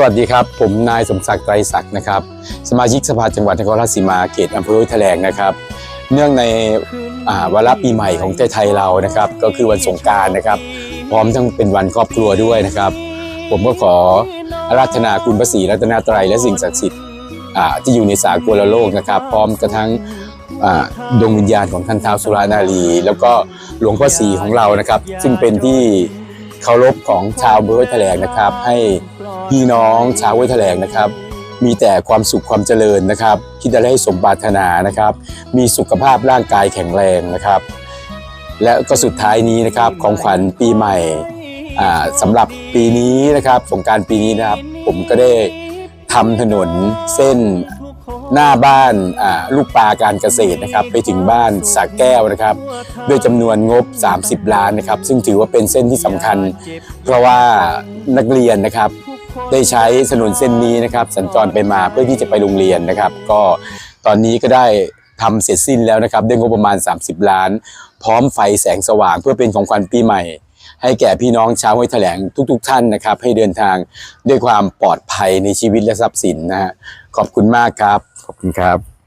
สวัสดีครับ ผมนายสมศักดิ์ไตรศักดิ์นะครับ สมาชิกสภาจังหวัดนครราชสีมาเขตอำเภอห้วยแถลงนะครับ เนื่องในอ่าวาระปีใหม่ของไทยๆเรานะครับ ก็คือวันสงกรารนะครับ พร้อมทั้งเป็นวันครอบครัวด้วยนะครับ ผมก็ขออาราธนาคุณพระศรีรัตนตรัยและสิ่งศักดิ์สิทธิ์อ่าที่อยู่ในสากลโลกนะครับ พร้อมกระทั่งอ่าดวงวิญญาณของท่านท้าวสุรานารี แล้วก็หลวงพ่อศรีของเรานะครับ ซึ่งเป็นที่เคารพของชาวอำเภอห้วยแถลงนะครับให้ พี่น้องชาวห้วยแถลงนะครับ มีแต่ความสุขความเจริญนะครับ คิดอะไรให้สมปรารถนานะครับ มีสุขภาพร่างกายแข็งแรงนะครับ และก็สุดท้ายนี้นะครับของขวัญปีใหม่อ่าสำหรับปีนี้นะครับสงการปีนี้นะครับ ผมก็ได้ทำถนนเส้นหน้าบ้านอ่าลูกปลาการเกษตรนะครับ ไปถึงบ้านสระแก้วนะครับ ด้วยจำนวนงบ 30 ล้านนะครับ ซึ่งถือว่าเป็นเส้นที่สำคัญ เพราะว่านักเรียนนะครับ ได้ใช้ถนนเส้นนี้นะครับ สัญจรไปมาเพื่อที่จะไปโรงเรียนนะครับ ก็ตอนนี้ก็ได้ทำเสร็จสิ้นแล้วนะครับด้วยงบประมาณ 30 ล้าน พร้อมไฟแสงสว่างเพื่อเป็นของขวัญปีใหม่ ให้แก่พี่น้องชาวห้วยแถลงทุกๆท่านนะครับ ให้เดินทางด้วยความปลอดภัยในชีวิตและทรัพย์สินนะฮะขอบคุณมากครับ ขอบคุณครับ